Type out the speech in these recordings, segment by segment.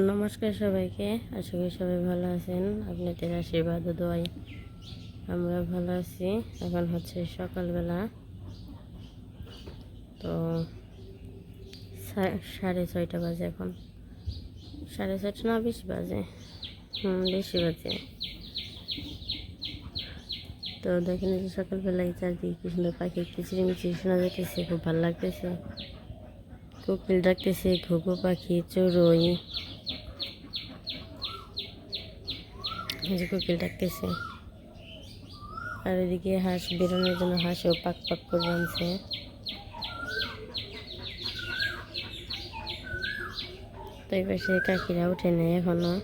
নমস্কার সবাইকে। আশা করি সবাই ভালো আছেন। আপনাদের আশীর্বাদ দোয়াই আমরা ভালো আছি। এখন হচ্ছে সকালবেলা। তো সাড়ে ছয়টা বাজে এখন। সাড়ে ছয়টা না, বেশি বাজে। হুম, বেশি বাজে। তো দেখেন যে সকালবেলায় চারদিকে কি সুন্দর পাখি কিচিরি মিচিরি শোনা যাইতেছে, খুব ভালো লাগতেছে। কোকিল ডাকতেছে ঘুঘু পাখি, চড়ুই এই যে কোকিল ডাকতেছে। আর এদিকে হাঁস বেরোনোর জন্য হাঁসও পাক পাক করে আনছে। তো এই পাশে কাকিরা উঠে নেই এখনও।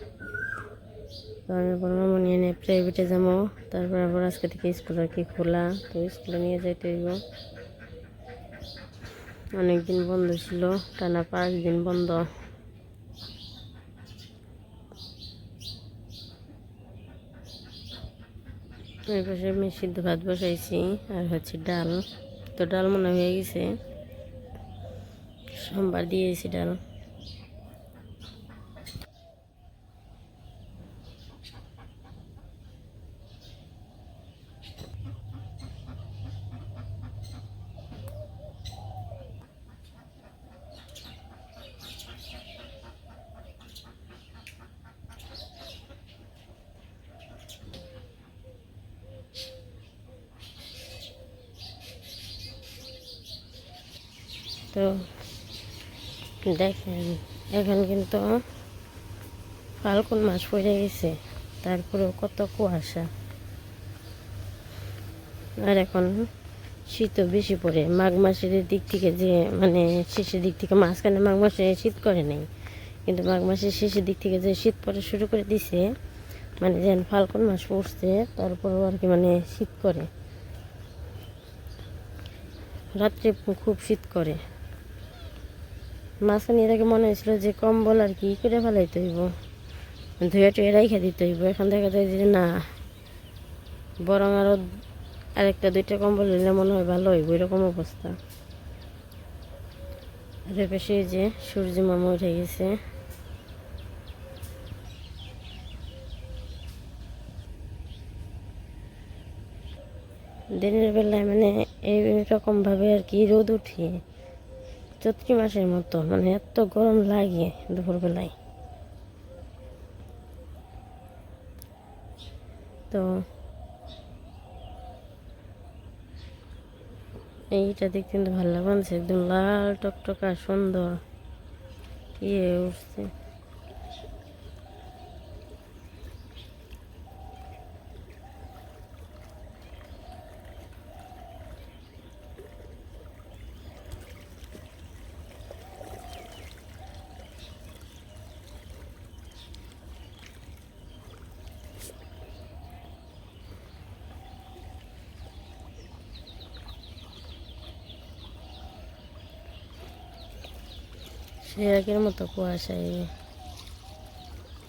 তো আমি বললাম নিয়ে নিয়ে প্রাইভেটে যাব। তারপর আবার আজকে থেকে স্কুল আর কি খোলা। তো স্কুলে নিয়ে যাইতে হইব। অনেক দিন বন্ধ ছিল, টানা পাঁচ দিন বন্ধ। এই আমি সিদ্ধ ভাত বসাইছি, আর হচ্ছে ডাল। তো ডাল মনে হয়ে গেছে। সোমবার দিয়েছি ডাল। তো দেখেন, এখন কিন্তু ফাল্গুন মাস পড়ে গেছে, তারপরেও কত কুয়াশা। আর এখন শীতও বেশি পড়ে, মাঘ মাসের দিক থেকে যে মানে শেষের দিক থেকে মাঝখানে মাঘ মাসে শীত করে নেই, কিন্তু মাঘ মাসের শেষের দিক থেকে যে শীত পড়া শুরু করে দিছে মানে যেন ফাল্গুন মাস পড়ছে, তারপরেও আর কি মানে শীত করে। রাত্রে খুব শীত করে। মাঝখানে এটাকে মনে হয়েছিল যে কম্বল আর কি করে ফেলাইতে হইব। ধুয়ে টুয়ে রাইখা দিতে হইব। এখন যায় যে না, বরং আরও আরেকটা, দুইটা কম্বল নিলে মনে হয় ভালো হইব, এরকম অবস্থা। আর পাশে যে সূর্য মামা উঠে গেছে। দিনের বেলায় মানে এইরকম ভাবে আর কি রোদ উঠে। চৈত্রি মাসের মতো মানে এত গরম লাগে দুপুরবেলায়। তো এইটা দেখতে কিন্তু ভালো লাগছে, একদম লাল টকটকা, সুন্দর। ইয়ে উঠছে সে মতো কুয়াশা এই।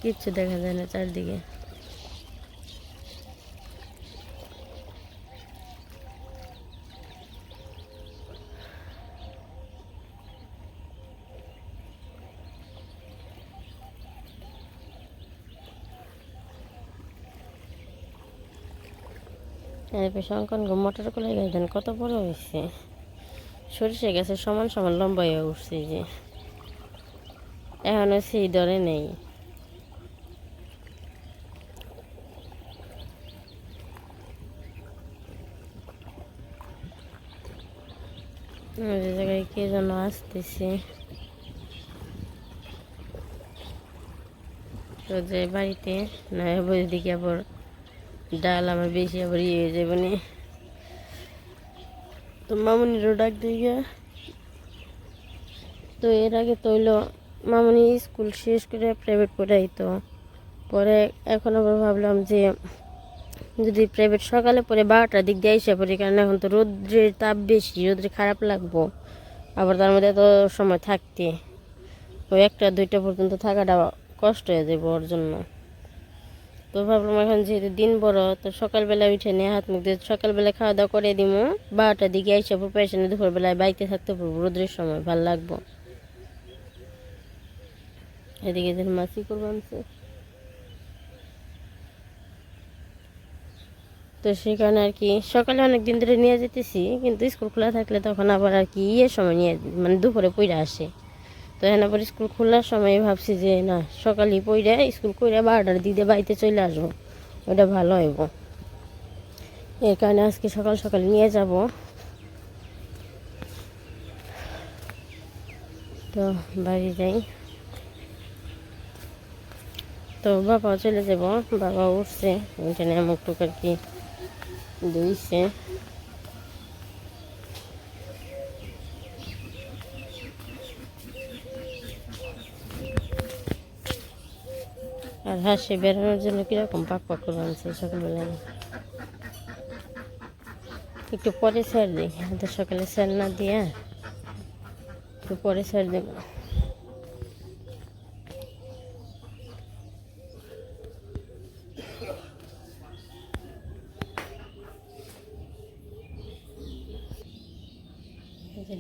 কিচ্ছু দেখা যায় না চারদিকে। শঙ্কন মটর করে গেছেন কত বড় হয়েছে সরিষে গেছে সমান সমান লম্বা হয়ে উঠছে যে। এখনও সেই দরে নেই। জায়গায় কে যেন আসতেছে। তো যে বাড়িতে, না বই দিকে আবার ডাল আমার বেশি আবার ইয়ে হয়ে যাবে নি। তো মামুনিরও ডাক দিয়ে তো এর আগে তৈল মামনি স্কুল শেষ করে প্রাইভেট পড়াই তো পরে এখন আবার ভাবলাম যে, যদি প্রাইভেট সকালে পরে বারোটার দিক দিয়ে এসে পড়ি, কারণ এখন তো রোদ্রের তাপ বেশি, রোদ্রে খারাপ লাগবো। আবার তার মধ্যে এত সময় থাকতে, ওই একটা দুইটা পর্যন্ত থাকাটা কষ্ট হয়ে যাবে ওর জন্য। তো ভাবলাম এখন যেহেতু দিন বড়, তো সকালবেলা উঠে নিয়ে হাত মুখ দিয়ে সকালবেলা খাওয়া দাওয়া করে দিব বারোটার দিকে এসে প্রিপারেশনে দুপুরবেলায় বাড়িতে থাকতে পারব রোদ্রের সময়, ভালো লাগবো। এদিকে যেন মাছি করব আনছে তো কারণে আর কি, সকালে অনেক দিন ধরে নিয়ে যেতেছি, কিন্তু স্কুল খোলা থাকলে তখন আবার আর কি ইয়ের সময় নিয়ে মানে দুপুরে পইরা আসে। তো এখন আবার স্কুল খোলার সময় ভাবছি যে, না সকালে পইরা স্কুল কইরা বারোটার দিকে বাড়িতে চলে আসব। ওটা ভালো হইব। এর কারণে আজকে সকাল সকাল নিয়ে যাব। তো বাড়ি যাই। তো বাবাও চলে যাব। বাবা উঠছে ওইখানে আমুক টুক আর কি দুইছে আর হাসি বেরোনোর জন্য কীরকম পাক পাক করে আনছে সকালবেলায় একটু পরে স্যার দিই তো সকালে স্যার না দিয়া একটু পরে স্যার দেব।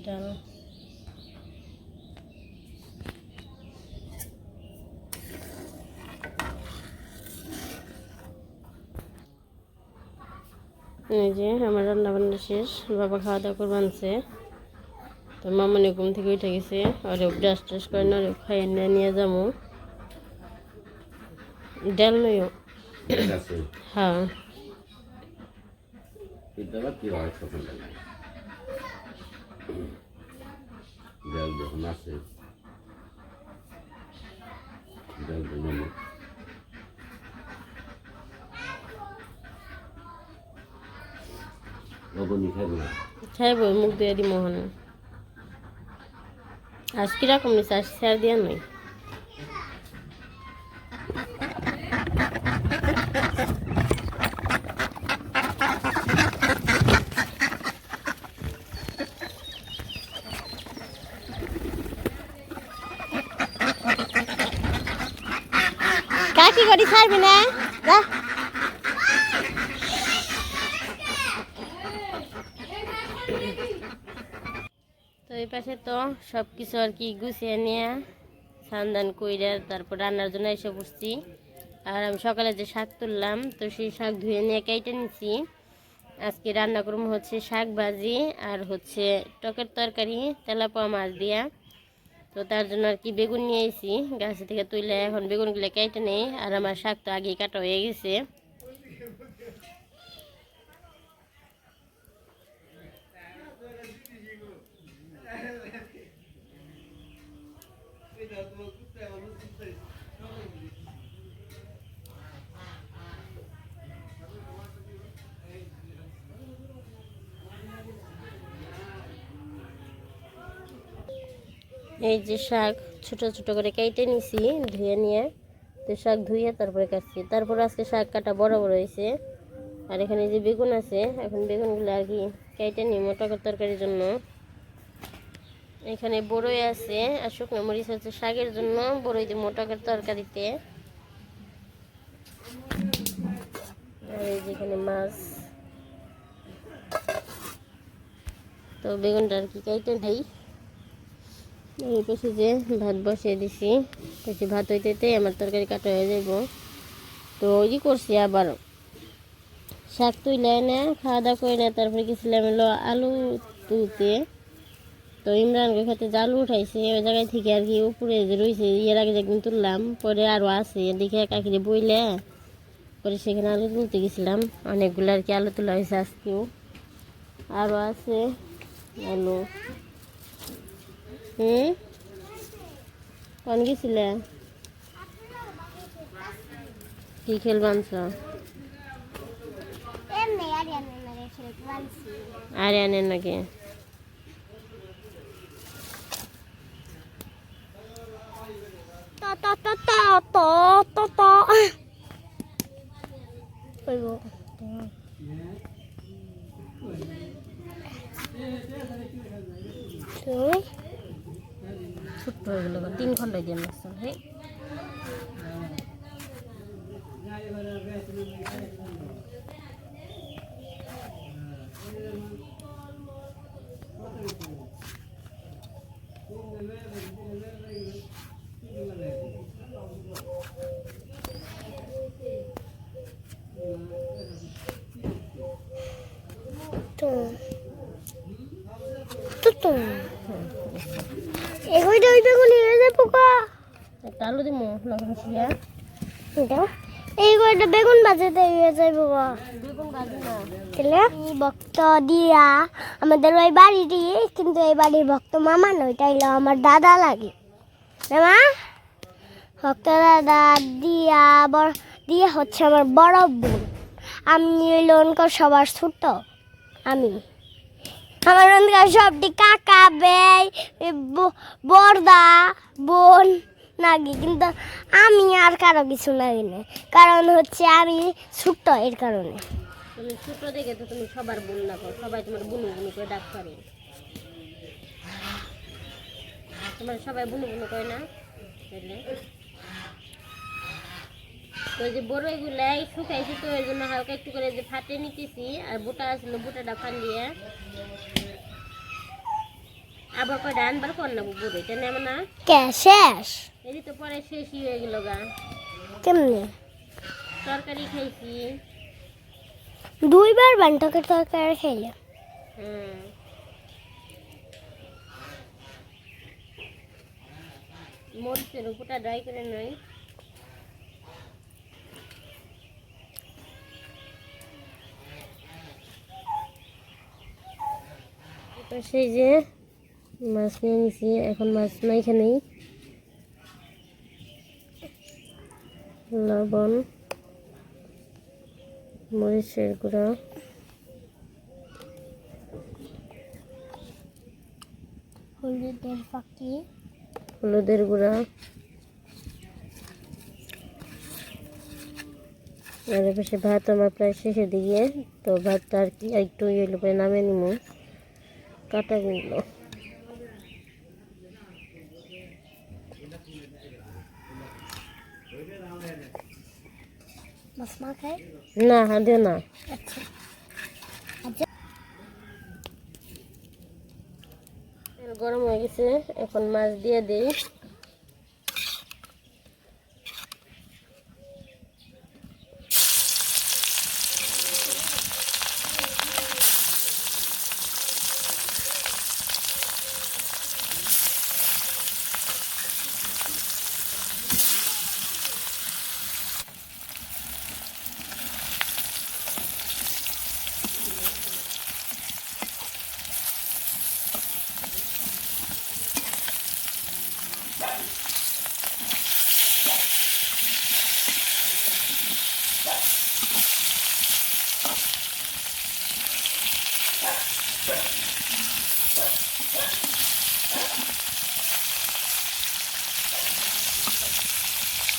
ডাল এই যে আমার রান্না বান্না শেষ বাবা খাওয়া দাওয়া করে আনছে। তো মামনি ঘুম থেকে উঠে গেছে ওরে ব্রাশ ট্রাশ করে না খাইয়ে নিয়ে নিয়ে যাব। ডাল নইও আছে। হ্যাঁ কিন্তু আবার কি হয় সকালবেলায় জল যখন আসে জল তো নেবে লবণী না খাইব মুখ দিয়ে দি মোহন আজ কীরকম নিচ্ছে আজ দিয়া নই কাকি করি ছাড়বি না? যা। তো এই পাশে তো সব কিছু আর কি গুছিয়ে নিয়ে সান্দান কইরা তারপর রান্নার জন্য এসে বসছি। আর আমি সকালে যে শাক তুললাম, তো সেই শাক ধুয়ে নিয়ে কেটে নিছি। আজকে রান্না হচ্ছে শাক ভাজি আর হচ্ছে টকের তরকারি, তেলাপোয়া মাছ দিয়া। তো তার জন্য আর কি বেগুন নিয়ে গাছ থেকে তুলে এখন বেগুনগুলো কেটে নেই আর আমার শাক তো আগেই কাটা হয়ে গেছে। এই যে শাক ছোট ছোট করে কেটে নিছি, ধুয়ে নিয়ে। তো শাক ধুয়ে তারপরে কাটছি। তারপর আজকে শাক কাটা বড় বড় হয়েছে। আর এখানে যে বেগুন আছে, এখন বেগুনগুলো আর কি কেটে নিই মোটকের তরকারির জন্য। এখানে বড়ই আছে, আর শুকনো মরিচ হচ্ছে শাকের জন্য, বড়ই দিয়ে মোটকের তরকারিতে। আর এই যে এখানে মাছ। তো বেগুনটা আর কি কেটে দেই এই পাশে যে ভাত বসিয়ে দিছি, পাশে ভাত হইতে আমার তরকারি কাটা হয়ে যাইব। তো ওই করছি আবার। শাক তুইলে এনে খাওয়া দাওয়া করে না তারপরে গেছিলাম হলো আলু তুলতে। তো ইমরানকে খেতে যে আলু উঠাইছে, ওই জায়গায় থেকে আর কি উপরে যে রয়েছে এর আগে যেদিন তুললাম, পরে আরও আছে দেখে কাকিরে বইলে, পরে সেখানে আলু তুলতে গেছিলাম। অনেকগুলো আর কি আলু তোলা হয়েছে আজকেও। আরও আছে আলু। হুম? কোন গেছিলে? কি খেল বানছ? এমনি আরিয়ানের নাকি? খেলতে আরে আনেন নাকি তুই ছোট্ট হয়ে গেল তিন ঘণ্টা দিয়ে মাছ হ্যাঁ? তো। এগুলো ওই বেগুন হয়ে যায় পোকা। আলু দিমু লবণ শুয়া দাও এই কয়টা বেগুন বাজাতে হয়ে যায় ভক্ত দিয়া আমাদের ওই বাড়িটি কিন্তু এই বাড়ির ভক্ত মামা নয় এটা হলো আমার দাদা লাগে। মা? ভক্ত দাদা দিয়া বড় দিয়া হচ্ছে আমার বড় বোন। আমি হইল ওনকার সবার ছোট আমি। আমার ওনকার সবটি কাকা বেই বর্দা বোন নাগি কিন্তু আমি আর কারও কিছু লাগি না কারণ হচ্ছে আমি ছোট্ট এর কারণে ছোট দেখে তো তুমি সবার বোন সবাই তোমার বুনু বুনু করে ডাক তোমার সবাই বুনু বুনু করে না? তো যে বড় এগুলাই শুকাইছি তো এই জন্য হালকা একটু করে যে ফাটে নিতেছি আর বুটা আসলো বুটাটা ফালিয়ে আবার কয়টা আনবার কর না বুড়ো এটা নেব না? কে শেষ? এই তো পরে শেষই হয়ে গেল গা। কেমনে? তরকারি খাইছি। দুইবার বান্টকের তরকারি খাইলে হুম। মরিচের উপরটা ড্রাই করে নয় সেই যে মাছ নিয়ে নিছি এখন মাছ নাই এখানেই। লবণ মরিচের গুঁড়া। হলুদের ফাঁকি। হলুদের গুঁড়া। আর পাশে ভাত আমার প্রায় শেষের দিকে তো ভাতটা আর কি একটু ইয়ে করে নামে নিমো। কাটাগুলো। না হাতে না। আচ্ছা। গরম হয়ে গেছে এখন মাছ দিয়ে দিই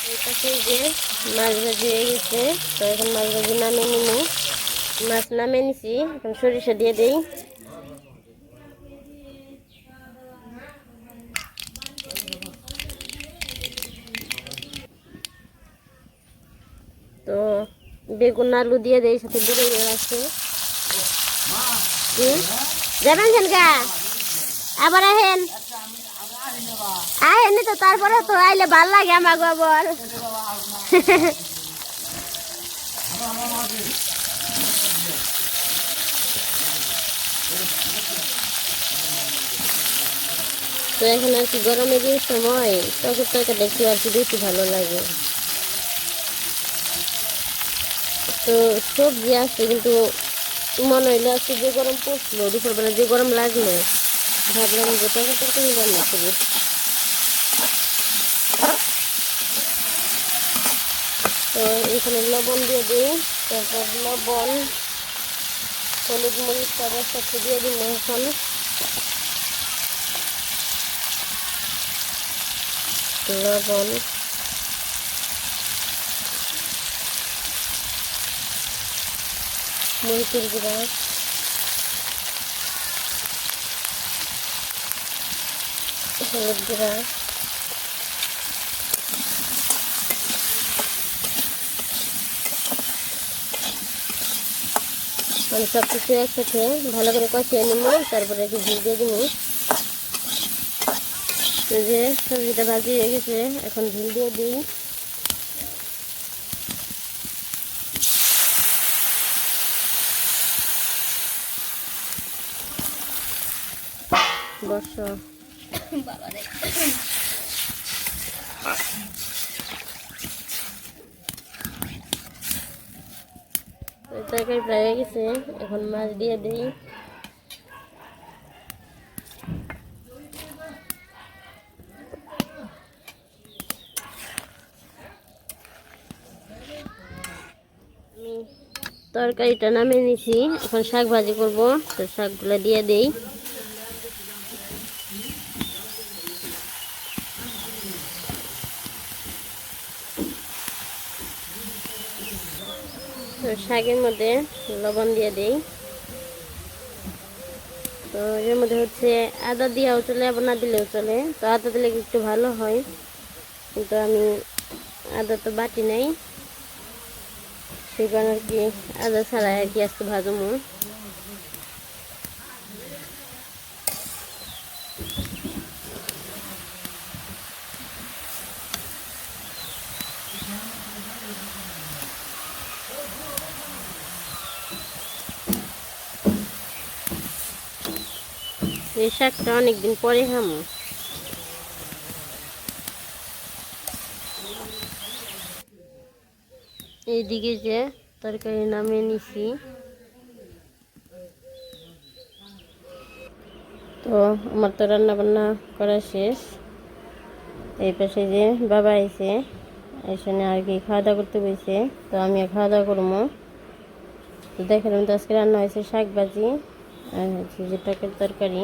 এই পাশে যে মাছ ভাজি হয়ে গেছে। তো এখন মাছ ভাজি নিমু মাছ নামিয়ে নিছি। এখন সরিষা দিয়ে দেই। তো বেগুন আলু দিয়ে দেই, সাথে বেড়ে আছে। যাবেন সেনকা আবার আহেন। আহেন তো, তারপরে তো আইলে ভালো লাগে আমার গোবর তো এখন আর কি গরমের যে সময় টকের তরকারি একটু আর কি বেশি ভালো লাগে। তো সবজি আছে কিন্তু মনে হইল আজকে যে গরম পড়ছিল, দুপুরবেলা যে গরম লাগল, ভাবলাম যে তরকারি তরকারি রান্না করি। তো এখানে লবণ দিয়ে দিই। তারপর লবণ, হলুদ মরিচ তাদের সাথে দিয়ে দিই এখন। লবণ। মরিচের গুঁড়া। হলুদ গুঁড়া। আমি সব কিছু একসাথে ভালো করে কষিয়ে নিব, তারপরে একটু ঘি দিয়ে দিব। যে সবজিটা ভাজি হয়ে গেছে, এখন ঝুল দিয়ে দিই। বর্ষ। তো তরকারি প্রায় হয়ে গেছে, এখন মাছ দিয়ে দিই। তরকারিটা নামিয়ে নিছি, এখন শাক ভাজি করব, তো শাকগুলো দিয়ে দেই। শাকের মধ্যে লবণ দিয়ে দিই। তো এর মধ্যে হচ্ছে আদা দিয়েও চলে, আবার না দিলেও চলে। তো আদা দিলে একটু ভালো হয়? কিন্তু আমি আদা তো বাটি নাই। সেই কারণে আর কি আদা ছাড়া আর কি আজকে ভাজবো এই শাকটা অনেকদিন পরে খামো। এইদিকে যে তরকারি নামে নিছি। তো আমার তো রান্না বান্না করা শেষ। এই পাশে যে বাবা আইছে এখানে আর কি খাওয়া দাওয়া করতে বসে তো আমি খাওয়া দাওয়া করব তো দেখলাম তো আজকে রান্না হয়েছে শাক ভাজি আর হচ্ছে যে টকের তরকারি।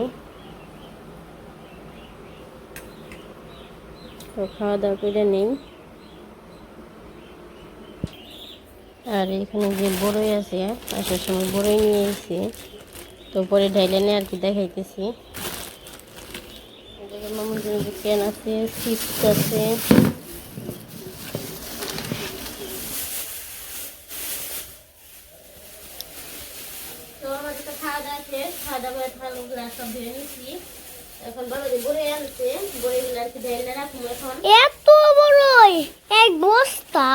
খাওয়া দাওয়া করে নেই। আর এখানে যে বড়ই আছে, আসার সময় বড়ই নিয়ে এসেছি। তো পরে ঢাইলেনে আর কি দেখাইতেছি। মামুর ক্যান আছে চিপস আছে। খাওয়া দাওয়া শেষ, খাওয়া দাওয়া থালগুলো সব ধুয়ে নিচ্ছি এখন বাবা যে বড়ই আনছে বড়িগুলো আর কি ঢাইলে রাখব এখন। এত বড়ই এক বস্তা।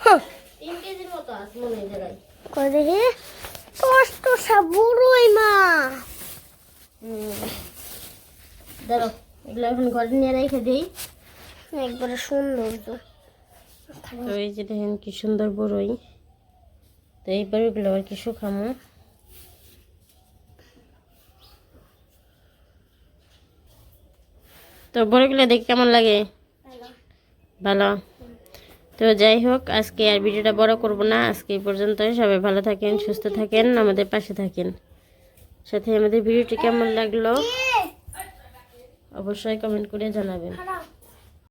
হ্যাঁ, তিন কেজির মতো আছে মনে হয় জায়গায় করে দেখি। কষ্ট সব বড়ই মা। ধরো এগুলো এখন ঘরে নিয়ে রেখে দিই। একবারে সুন্দর তো। তো এই যে দেখেন কি সুন্দর বড়ই। তো এই বড়িগুলো আর কি শুকামো? তো বড়গুলো দেখে কেমন লাগে? ভালো। তো যাই হোক আজকে আর ভিডিওটা বড় করব না। আজকে এই পর্যন্ত সবাই ভালো থাকেন সুস্থ থাকেন আমাদের পাশে থাকেন। সাথে আমাদের ভিডিওটি কেমন লাগল? অবশ্যই কমেন্ট করে জানাবেন।